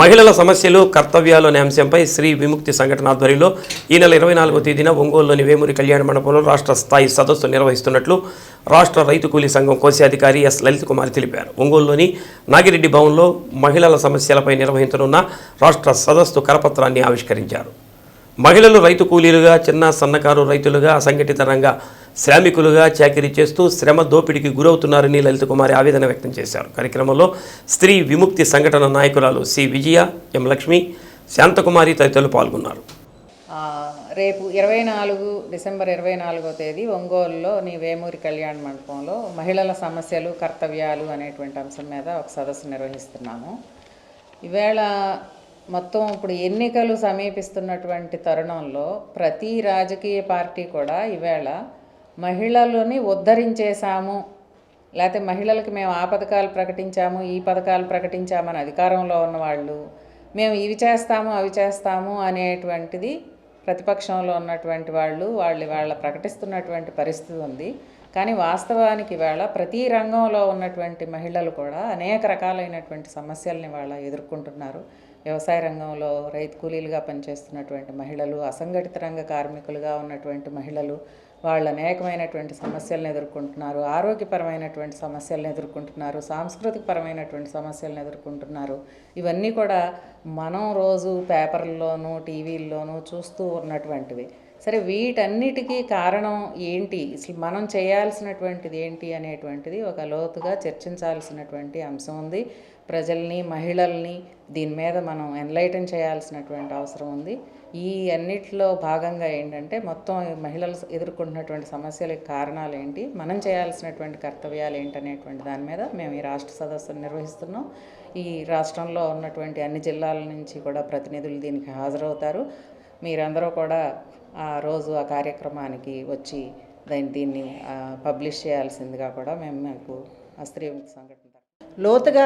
మహిళల సమస్యలు కర్తవ్యాలు అనే అంశంపై శ్రీ విముక్తి సంఘటన ఆధ్వర్యంలో ఈ నెల ఇరవై నాలుగో తేదీన ఒంగోలులోని వేమూరి కళ్యాణ మండపంలో రాష్ట్ర స్థాయి సదస్సు నిర్వహిస్తున్నట్లు రాష్ట్ర రైతు కూలీ సంఘం కోశాధికారి ఎస్. లలిత్ కుమార్ తెలిపారు. ఒంగోలులోని నాగిరెడ్డి భవన్లో మహిళల సమస్యలపై నిర్వహించనున్న రాష్ట్ర సదస్సు కరపత్రాన్ని ఆవిష్కరించారు. మహిళలు రైతు కూలీలుగా చిన్న సన్నకారు రైతులుగా అసంఘటిత రంగ శ్రామికులుగా చాకిరీ చేస్తూ శ్రమ దోపిడికి గురవుతున్నారని లలిత కుమారి ఆవేదన వ్యక్తం చేశారు. కార్యక్రమంలో స్త్రీ విముక్తి సంఘటన నాయకురాలు సి. విజయ ఎం. లక్ష్మి శాంతకుమారి తదితరులు పాల్గొన్నారు. రేపు ఇరవై నాలుగు డిసెంబర్ ఇరవై నాలుగో తేదీ ఒంగోలులోని వేమూరి కళ్యాణ మండపంలో మహిళల సమస్యలు కర్తవ్యాలు అనేటువంటి అంశం మీద ఒక సదస్సు నిర్వహిస్తున్నాము. ఈవేళ మొత్తం ఇప్పుడు ఎన్నికలు సమీపిస్తున్నటువంటి తరుణంలో ప్రతి రాజకీయ పార్టీ కూడా ఈవేళ మహిళలని ఉద్ధరించేశాము. లేకపోతే మహిళలకు మేము ఆ పథకాలు ప్రకటించాము ఈ పథకాలు ప్రకటించామని అధికారంలో ఉన్నవాళ్ళు మేము ఇవి చేస్తాము అవి చేస్తాము అనేటువంటిది ప్రతిపక్షంలో ఉన్నటువంటి వాళ్ళు వాళ్ళు వాళ్ళ ప్రకటిస్తున్నటువంటి పరిస్థితి ఉంది. కానీ వాస్తవానికి వేళ ప్రతి రంగంలో ఉన్నటువంటి మహిళలు కూడా అనేక రకాలైనటువంటి సమస్యల్ని వాళ్ళ ఎదుర్కొంటున్నారు. వ్యవసాయ రంగంలో రైతు కూలీలుగా పనిచేస్తున్నటువంటి మహిళలు అసంఘటిత రంగ కార్మికులుగా ఉన్నటువంటి మహిళలు వాళ్ళు అనేకమైనటువంటి సమస్యలను ఎదుర్కొంటున్నారు ఆరోగ్యపరమైనటువంటి సమస్యలను ఎదుర్కొంటున్నారు సాంస్కృతికపరమైనటువంటి సమస్యలను ఎదుర్కొంటున్నారు. ఇవన్నీ కూడా మనం రోజు పేపర్లలోనూ టీవీల్లోనూ చూస్తూ ఉన్నటువంటివి. సరే వీటన్నిటికీ కారణం ఏంటి? అసలు మనం చేయాల్సినటువంటిది ఏంటి అనేటువంటిది ఒక లోతుగా చర్చించాల్సినటువంటి అంశం ఉంది. ప్రజల్ని మహిళల్ని దీని మీద మనం ఎన్లైటన్ చేయాల్సినటువంటి అవసరం ఉంది. ఈ అన్నిటిలో భాగంగా ఏంటంటే మొత్తం మహిళలు ఎదుర్కొంటున్నటువంటి సమస్యలకు కారణాలు ఏంటి? మనం చేయాల్సినటువంటి కర్తవ్యాలు ఏంటనేటువంటి దాని మీద మేము ఈ రాష్ట్ర సదస్సును నిర్వహిస్తున్నాం. ఈ రాష్ట్రంలో ఉన్నటువంటి అన్ని జిల్లాల నుంచి కూడా ప్రతినిధులు దీనికి హాజరవుతారు. మీరందరూ కూడా ఆ రోజు ఆ కార్యక్రమానికి వచ్చి దాన్ని దీన్ని పబ్లిష్ చేయాల్సిందిగా కూడా మేము మీకు ఆ స్త్రీ సంఘటన లోతుగా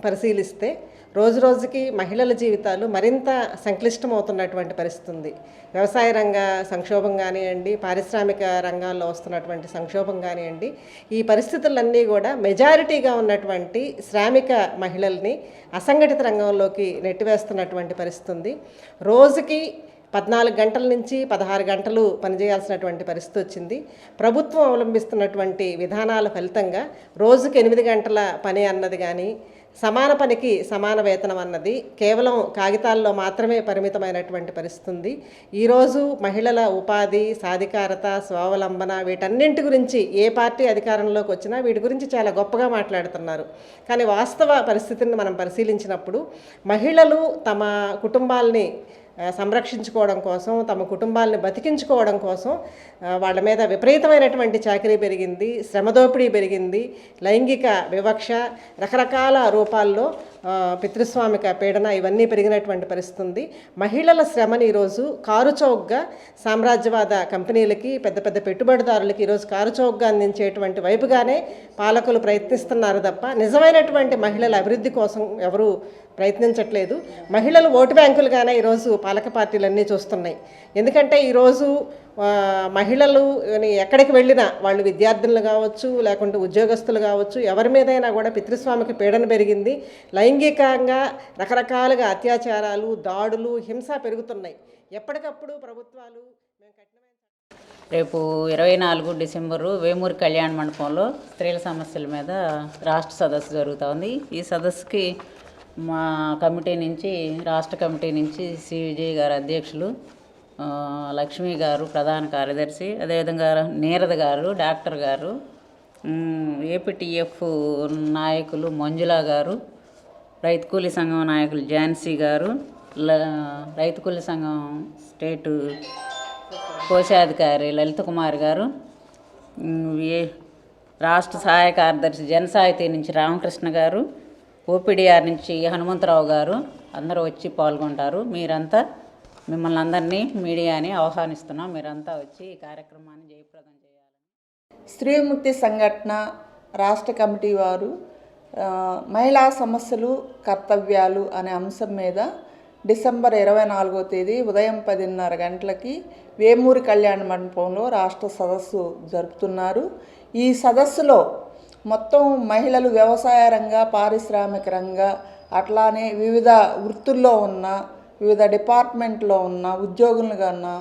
పరిశీలిస్తే రోజు రోజుకి మహిళల జీవితాలు మరింత సంక్లిష్టమవుతున్నటువంటి పరిస్థితి ఉంది వ్యవసాయ రంగ సంక్షోభం కానివ్వండి పారిశ్రామిక రంగాల్లో వస్తున్నటువంటి సంక్షోభం కానివ్వండి ఈ పరిస్థితులన్నీ కూడా మెజారిటీగా ఉన్నటువంటి శ్రామిక మహిళల్ని అసంఘటిత రంగంలోకి నెట్టివేస్తున్నటువంటి పరిస్థితి ఉంది రోజుకి పద్నాలుగు గంటల నుంచి పదహారు గంటలు పనిచేయాల్సినటువంటి పరిస్థితి వచ్చింది. ప్రభుత్వం అవలంబిస్తున్నటువంటి విధానాల ఫలితంగా రోజుకి ఎనిమిది గంటల పని అన్నది కానీ సమాన పనికి సమాన వేతనం అన్నది కేవలం కాగితాల్లో మాత్రమే పరిమితమైనటువంటి పరిస్థితి ఉంది ఈరోజు మహిళల ఉపాధి సాధికారత స్వావలంబన వీటన్నింటి గురించి ఏ పార్టీ అధికారంలోకి వచ్చినా వీటి గురించి చాలా గొప్పగా మాట్లాడుతున్నారు. కానీ వాస్తవ పరిస్థితిని మనం పరిశీలించినప్పుడు మహిళలు తమ కుటుంబాల్ని సంరక్షించుకోవడం కోసం తమ కుటుంబాలను బతికించుకోవడం కోసం వాళ్ళ మీద విపరీతమైనటువంటి చాకరీ పెరిగింది శ్రమదోపిడీ పెరిగింది లైంగిక వివక్ష రకరకాల రూపాల్లో పితృస్వామిక పీడన ఇవన్నీ పెరిగినటువంటి పరిస్థితి ఉంది మహిళల శ్రమని ఈరోజు కారుచౌక్గా సామ్రాజ్యవాద కంపెనీలకి పెద్ద పెద్ద పెట్టుబడిదారులకి ఈరోజు కారుచౌక్గా అందించేటువంటి వైపుగానే పాలకులు ప్రయత్నిస్తున్నారు తప్ప నిజమైనటువంటి మహిళల అభివృద్ధి కోసం ఎవరు ప్రయత్నించట్లేదు. మహిళలు ఓటు బ్యాంకులుగానే ఈరోజు పాలక పార్టీలన్నీ చూస్తున్నాయి. ఎందుకంటే ఈరోజు మహిళలు ఎక్కడికి వెళ్ళినా వాళ్ళు విద్యార్థులు కావచ్చు లేకుంటే ఉద్యోగస్తులు కావచ్చు ఎవరి మీదైనా కూడా పితృస్వామికి పీడన పెరిగింది. లైంగికంగా రకరకాలుగా అత్యాచారాలు దాడులు హింస పెరుగుతున్నాయి. ఎప్పటికప్పుడు ప్రభుత్వాలు రేపు ఇరవై నాలుగు డిసెంబరు వేమూరి కళ్యాణ మండపంలో స్త్రీల సమస్యల మీద రాష్ట్ర సదస్సు జరుగుతూ ఉంది ఈ సదస్సుకి మా కమిటీ నుంచి రాష్ట్ర కమిటీ నుంచి సి. గారు అధ్యక్షులు లక్ష్మి గారు ప్రధాన కార్యదర్శి అదేవిధంగా నీరద గారు డాక్టర్ గారు ఏపీటీఎఫ్ నాయకులు మంజుల గారు రైతు కూలీ సంఘం నాయకులు ఝాన్సీ గారు ల- రైతు కూలీ సంఘం స్టేటు కోశాధికారి లలిత కుమార్ గారు ఏ- రాష్ట్ర సహాయ కార్యదర్శి జనసాహితీ నుంచి రామకృష్ణ గారు ఓపీడీఆర్ నుంచి హనుమంతరావు గారు అందరూ వచ్చి పాల్గొంటారు. మీరంతా మిమ్మల్ని అందరినీ మీడియాని ఆహ్వానిస్తున్నాం. మీరంతా వచ్చి ఈ కార్యక్రమాన్ని జయప్రదం చేయాలి స్త్రీముక్తి సంఘటన రాష్ట్ర కమిటీ వారు మహిళా సమస్యలు కర్తవ్యాలు అనే అంశం మీద డిసెంబర్ ఇరవై నాలుగో తేదీ ఉదయం పదిన్నర గంటలకి వేమూరి కళ్యాణ మండపంలో రాష్ట్ర సదస్సు జరుపుతున్నారు. ఈ సదస్సులో మొత్తం మహిళలు వ్యవసాయ రంగ పారిశ్రామిక రంగ అట్లానే వివిధ వృత్తుల్లో ఉన్న వివిధ డిపార్ట్మెంట్లో ఉన్న ఉద్యోగులను కన్నా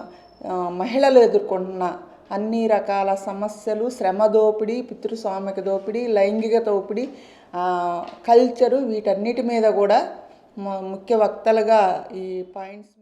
మహిళలు ఎదుర్కొంటున్న అన్ని రకాల సమస్యలు శ్రమ దోపిడీ పితృస్వామిక దోపిడీ లైంగిక దోపిడీ కల్చరు వీటన్నిటి మీద కూడా ముఖ్య వక్తలుగా ఈ పాయింట్స్